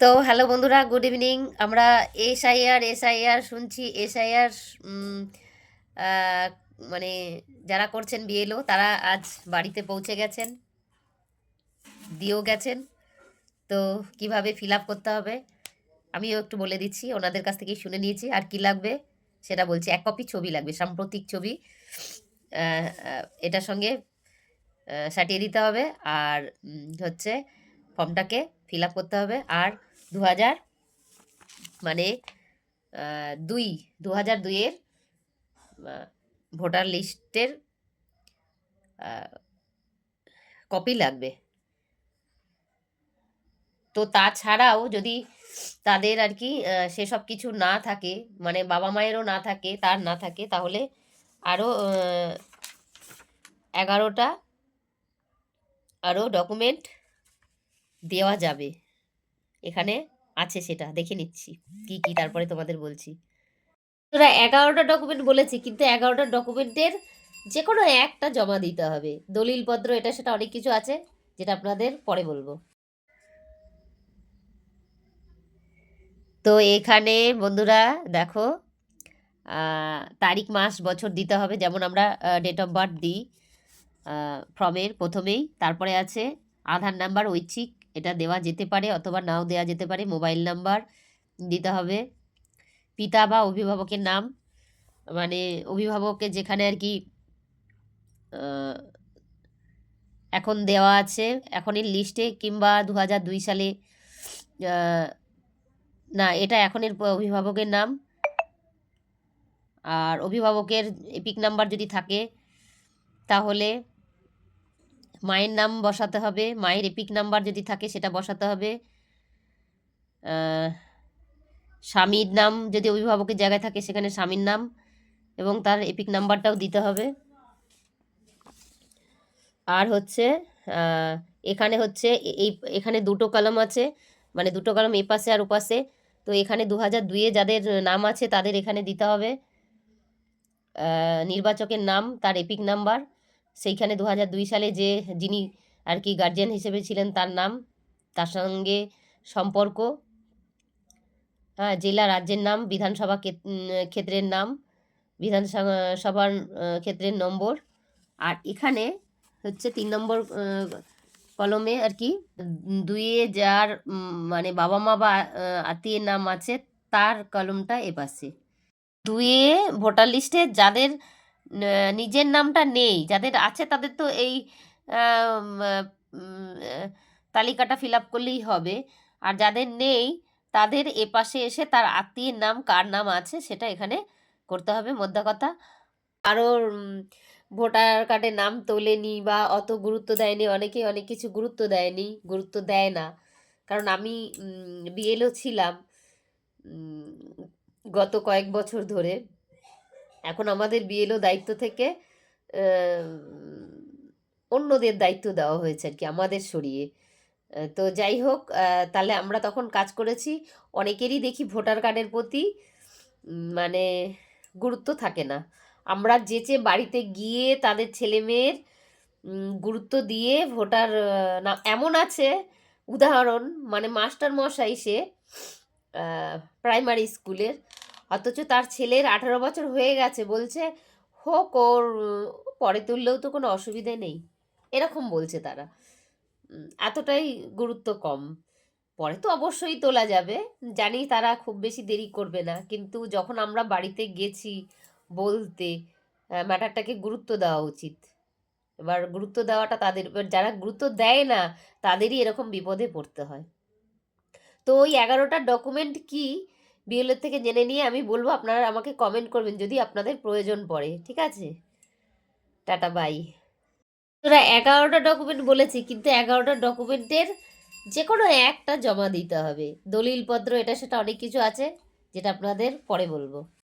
তো হ্যালো বন্ধুরা, good evening. আমরা এসআইআর এসআইআর শুনছি। এসআইআর মানে যারা করছেন বিএলও, তারা আজ বাড়িতে পৌঁছে গেছেন, দিয়েও গেছেন। তো কীভাবে ফিল আপ করতে হবে, আমিও একটু বলে দিচ্ছি। ওনাদের কাছ থেকেই শুনে নিয়েছি। আর কি লাগবে সেটা বলছি। এক কপি ছবি লাগবে, সাম্প্রতিক ছবি। এটার সঙ্গে সাটিয়ে দিতে হবে। আর হচ্ছে ফর্মটাকে ফিল আপ করতে হবে। আর দু হাজার মানে দুই দু হাজার দুইয়ের ভোটার লিস্টের কপি লাগবে। তো তাছাড়াও যদি তাদের আর কি সেসব কিছু না থাকে মানে বাবা মায়েরও না থাকে, তার না থাকে, তাহলে আরও এগারোটা আরও ডকুমেন্ট দেওয়া যাবে। এখানে আছে সেটা, দেখে নিচ্ছি। কি কি তারপরে তোমাদের বলছি। তোরা এগারোটা ডকুমেন্ট বলেছি, কিন্তু এগারোটা ডকুমেন্টের যে কোনো একটা জমা দিতে হবে। দলিলপত্র, এটা, সেটা অনেক কিছু আছে, যেটা আপনাদের পরে বলব। তো এখানে বন্ধুরা দেখো তারিখ, মাস, বছর দিতে হবে, যেমন আমরা ডেট অফ বার্থ দিই ফর্মের প্রথমেই। তারপরে আছে, আধার নাম্বার ঐচ্ছিক এটা দেওয়া যেতে পারে অথবা নাও দেওয়া যেতে পারে, মোবাইল নাম্বার দিতে হবে। পিতা বা অভিভাবকের নাম মানে অভিভাবকের যেখানে আর কি এখন দেওয়া আছে এখনের লিস্টে কিংবা দু দুই সালে না, এটা এখনের অভিভাবকের নাম। আর অভিভাবকের এপিক নাম্বার যদি থাকে, তাহলে মায়ের নাম বসাতে হবে, মায়ের এপিক নাম্বার যদি থাকে সেটা বসাতে হবে। স্বামীর নাম যদি অভিভাবকের জায়গায় থাকে সেখানে স্বামীর নাম এবং তার এপিক নাম্বারটাও দিতে হবে। আর হচ্ছে এখানে হচ্ছে এই, এখানে দুটো কলম আছে মানে দুটো কলম এপাশে আর ওপাশে তো এখানে দু হাজার দুইয়ে যাদের নাম আছে তাদের এখানে দিতে হবে। নির্বাচকের নাম, তার এপিক নাম্বার। সেইখানে দু হাজার দুই সালে যে যিনি আর কি গার্জিয়ান হিসেবে ছিলেন তার নাম, তার সঙ্গে সম্পর্ক হ্যাঁ জেলা রাজ্যের নাম, বিধানসভা ক্ষেত- ক্ষেত্রের নাম বিধানসভার ক্ষেত্রের নম্বর, আর এখানে হচ্ছে তিন নম্বর কলমে আর কি দুইয়ে যার মানে বাবা মা বা আত্মীয়ের নাম আছে, তার কলমটা এপাশে। দুয়ে ভোটার লিস্টে যাদের নিজের নামটা নেই। যাদের আছে তাদের তো এই তালিকাটা ফিল আপ করলেই হবে। আর যাদের নেই, তাদের এপাশে এসে তার আত্মীয়ের নাম, কার নাম আছে সেটা এখানে করতে হবে মোদ্দা কথা। আরও ভোটার কার্ডে নাম তোলেনি বা অত গুরুত্ব দেয়নি অনেকে অনেক কিছু গুরুত্ব দেয়নি, গুরুত্ব দেয় না। কারণ আমি বিএলও ছিলাম গত কয়েক বছর ধরে। এখন আমাদের বিএলও দায়িত্ব থেকে অন্যদের দায়িত্ব দেওয়া হয়েছে আর কি, আমাদের সরিয়ে। তো যাই হোক তাহলে আমরা তখন কাজ করেছি। অনেকেরই দেখি ভোটার কার্ডের প্রতি মানে গুরুত্ব থাকে না। আমরা যেচে বাড়িতে গিয়ে তাদের ছেলে মেয়ের গুরুত্ব দিয়ে ভোটার না, এমন আছে, উদাহরণ মানে মাস্টার মশাই সে প্রাইমারি স্কুলের অথচ তার ছেলের আঠারো বছর হয়ে গেছে, বলছে, হোক, ওর, পরে তুললেও তো কোনো অসুবিধে নেই। এরকম বলছে তারা। এতটাই গুরুত্ব কম। পরে তো অবশ্যই তোলা যাবে। জানি তারা খুব বেশি দেরি করবে না, কিন্তু যখন আমরা বাড়িতে গেছি বলতে ম্যাটারটাকে গুরুত্ব দেওয়া উচিত। এবার গুরুত্ব দেওয়াটা তাদের, এবার যারা গুরুত্ব দেয় না, তাদেরই এরকম বিপদে পড়তে হয়। তো ওই এগারোটা ডকুমেন্ট কি বিএলএর থেকে জেনে নিয়ে আমি বলব আপনারা আমাকে কমেন্ট করবেন যদি আপনাদের প্রয়োজন পড়ে, ঠিক আছে? টাটা বাই তোরা এগারোটা ডকুমেন্ট বলেছি, কিন্তু এগারোটা ডকুমেন্টের যে কোনো একটা জমা দিতে হবে। দলিলপত্র, এটা, সেটা অনেক কিছু আছে, যেটা আপনাদের পরে বলব।